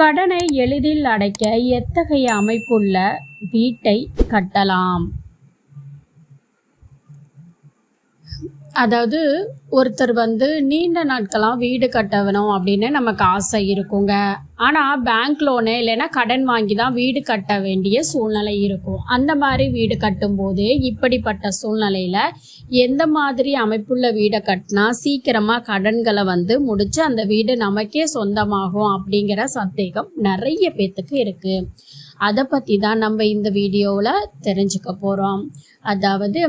கடனை எளிதில் அடைக்க எத்தகைய அமைப்புள்ள வீட்டை கட்டலாம்? அதாவது ஒருத்தர் வந்து நீண்ட நாட்களாக வீடு கட்டணும் அப்படின்னு நமக்கு ஆசை இருக்குங்க. ஆனால் பேங்க் லோனு இல்லைன்னா கடன் வாங்கி தான் வீடு கட்ட வேண்டிய சூழ்நிலை இருக்கும். அந்த மாதிரி வீடு கட்டும்போது இப்படிப்பட்ட சூழ்நிலையில் எந்த மாதிரி அமைப்புள்ள வீடை கட்டினா சீக்கிரமாக கடன்களை வந்து முடித்து அந்த வீடு நமக்கே சொந்தமாகும் அப்படிங்கிற சந்தேகம் நிறைய பேர்த்துக்கு இருக்குது அதை பற்றி தான் நம்ம இந்த வீடியோவில் தெரிஞ்சுக்க போகிறோம் அதாவது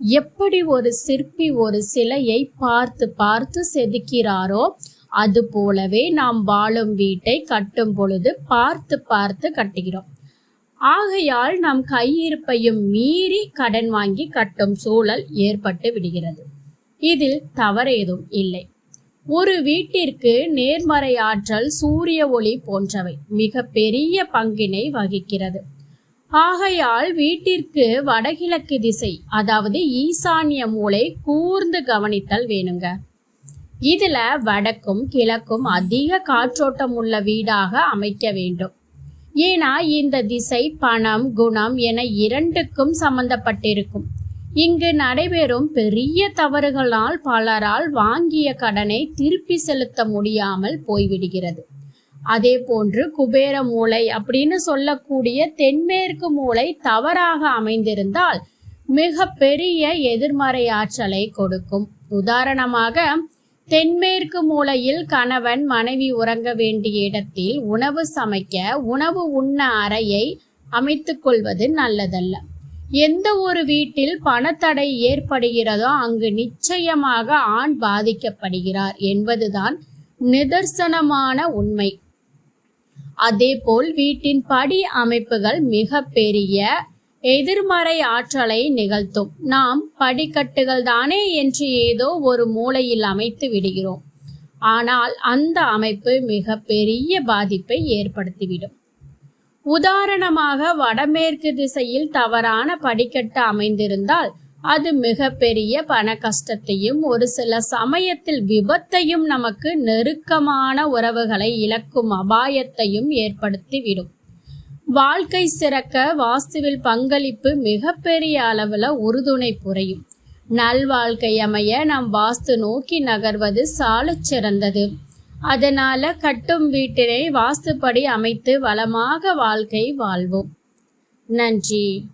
எப்படி ஒரு சிற்பி ஒரு சிலையை பார்த்து பார்த்து செதுக்கிறாரோ அது போலவே நாம் வாழும் வீட்டை கட்டும் பொழுது பார்த்து பார்த்து கட்டுகிறோம். ஆகையால் நம் கையிருப்பையும் மீறி கடன் வாங்கி கட்டும் சூழல் ஏற்பட்டு விடுகிறது. இதில் தவறேதும் இல்லை. ஒரு வீட்டிற்கு நேர்மறை ஆற்றல் சூரிய ஒளி போன்றவை மிக பெரிய பங்கினை வகிக்கிறது. ஆகையால் வீட்டிற்கு வடகிழக்கு திசை அதாவது ஈசான்ய மூளை கூர்ந்து கவனித்தல் வேணுங்க. இதுல வடக்கும் கிழக்கும் அதிக காற்றோட்டம் உள்ள வீடாக அமைக்க வேண்டும். ஏன்னா இந்த திசை பணம் குணம் என இரண்டுக்கும் சம்பந்தப்பட்டிருக்கும். இங்கு நடைபெறும் பெரிய தவறுகளால் பலரால் வாங்கிய கடனை திருப்பி செலுத்த முடியாமல் போய்விடுகிறது. அதே போன்று குபேர மூளை அப்படின்னு சொல்லக்கூடிய தென்மேற்கு மூளை தவறாக அமைந்திருந்தால் மிக பெரிய எதிர்மறை ஆற்றலை கொடுக்கும். உதாரணமாக தென்மேற்கு மூலையில் கணவன் மனைவி உறங்க வேண்டிய இடத்தில் உணவு சமைக்க உணவு உண்ண அறையை அமைத்துக் கொள்வது நல்லதல்ல. எந்த ஒரு வீட்டில் பணத்தடை ஏற்படுகிறதோ அங்கு நிச்சயமாக ஆண் பாதிக்கப்படுகிறார் என்பதுதான் நிதர்சனமான உண்மை. அதேபோல் வீட்டின் படி அமைப்புகள் மிக பெரிய எதிர்மறை ஆற்றலை நிகழ்த்தும். நாம் படிக்கட்டுகள் தானே என்று ஏதோ ஒரு மூலையில் அமைத்து விடுகிறோம். ஆனால் அந்த அமைப்பு மிக பெரிய பாதிப்பை ஏற்படுத்திவிடும். உதாரணமாக வடமேற்கு திசையில் தவறான படிக்கட்டு அமைந்திருந்தால் அது மிகப்பெரிய பண கஷ்டத்தையும் ஒரு சில சமயத்தில் விபத்தையும் நமக்கு நெருக்கமான உறவுகளை இழக்கும் அபாயத்தையும் ஏற்படுத்திவிடும். வாழ்க்கை சிறக்க வாஸ்துவில் பங்களிப்பு மிகப்பெரிய அளவில் உறுதுணை புரியும். நல்வாழ்க்கை அமைய நம் வாஸ்து நோக்கி நகர்வது சாலச் சிறந்தது. அதனால கட்டும் வீட்டினை வாஸ்துப்படி அமைத்து வளமாக வாழ்க்கை வாழ்வோம். நன்றி.